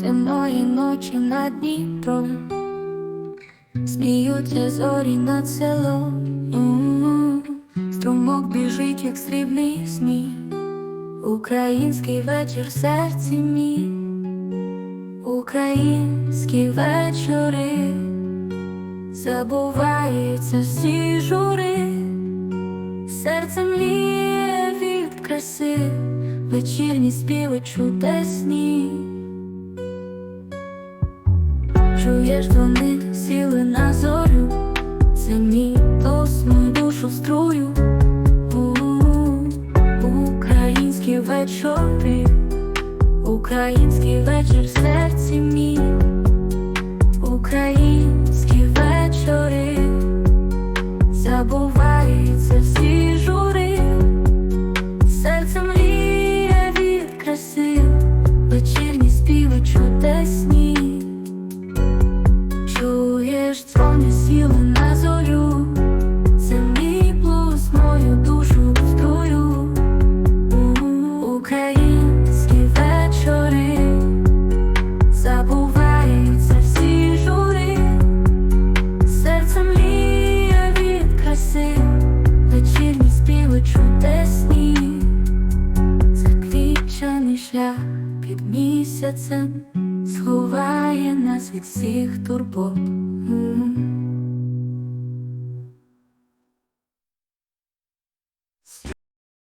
темної ночі над Дніпром. Сміються зорі над селом. Струмок біжить, як срібний сміх. Український вечір в серці мій. Українські вечори. Забуваються всі жури. Серце мліє від краси, вечірні співи чудесні. Чуєш, вони сіли на зорю, це мій голос, мою душу струю. У-у-у. Українські вечори, український вечір в серці мій, українські вечори. Забуваються всі жури, серце мріє від краси, вечірні співи чудесні. Чуєш, дзвони сіли на зорю, мій блуз, мою душу струю. Українські вечори, забуваються всі жури. Серце мріє від краси, вечірні співи чудесні, заквічений шлях під місяцем, сховає нас від всіх турбот.